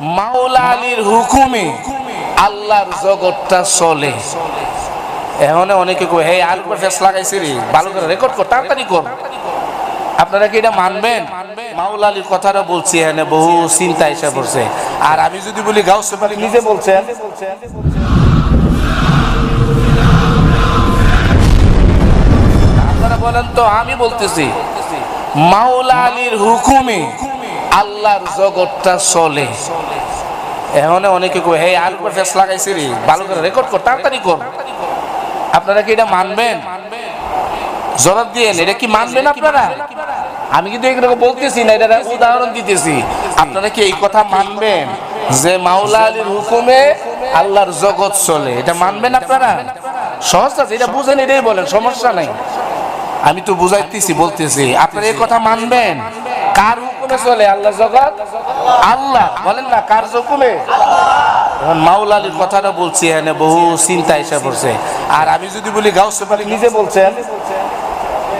মাওলা আলীর হুকুমে আল্লাহর জগৎটা চলে। এখন অনেকে কই হে উপর ফেস লাগাইছি রে, ভালো করে রেকর্ড কর, তাড়াতাড়ি কর। আপনারা কি এটা মানবেন? মাওলা আলীর কথাটা বলছি, এখানে বহু চিন্তা এসে পড়ছে। আর আমি যদি বলি, গাউসে পারি নিজে বলছেন? আপনারা বলেন তো, আমি বলতেছি মাওলা আলীর হুকুমে আল্লাহর জগৎটা চলে। এখন অনেকে কই হে আর ফেস লাগাইছি রে, ভালো করে রেকর্ড কর, তাড়াতাড়ি কর। আপনারা কি এটা মানবেন? জবাব দিয়েন, এটা কি মানবেন আপনারা? আমি কিন্তু এগুলো বলতেছি না এটা উদাহরণ দিতেছি। আপনারা কি এই কথা মানবেন? যে মাওলা আলীর হুকুমে আল্লাহর জগৎ চলে, এটা মানবেন আপনারা? সহজ আছে, এটা বুঝেন, এটাই বলেন, সমস্যা নাই। আমি তো বুঝাইতেছি, বলতেছি, আপনারা এই কথা মানবেন? কার হুকুমে চলে আল্লাহ জগৎ আল্লাহ বলেন না কার হুকুমে আলীর কথাটা বলছি এখানে বহু চিন্তা এসে পড়ছে। আর আমি যদি বলি গাউসে পারি নিজে বলছেন?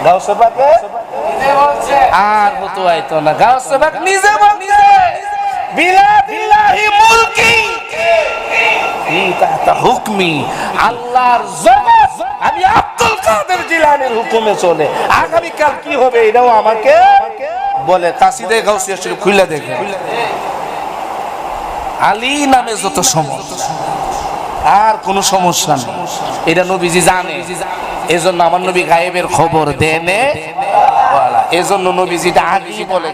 গাউসে পাকে আর হতো আইতো না গাউসে পাক নিজে বলছে। বিলা বিল্লাহি মুলকি ফি হুকমি। আল্লাহর জগৎ আমি আব্দুল কাদের জিলানির হুকুমে চলে। আগামী কাল কি হবে এটাও আমাকে বলে কাসিদে গাউসিয়া শরীফ খুলে দেখে। আলী নামে যত সমস্যা, আর কোন সমস্যা নেই। এটা নবীজি জানে। এজন্য আমার নবী গায়েবের খবর দেনে এজন্য নবীজিটা আগেই বলে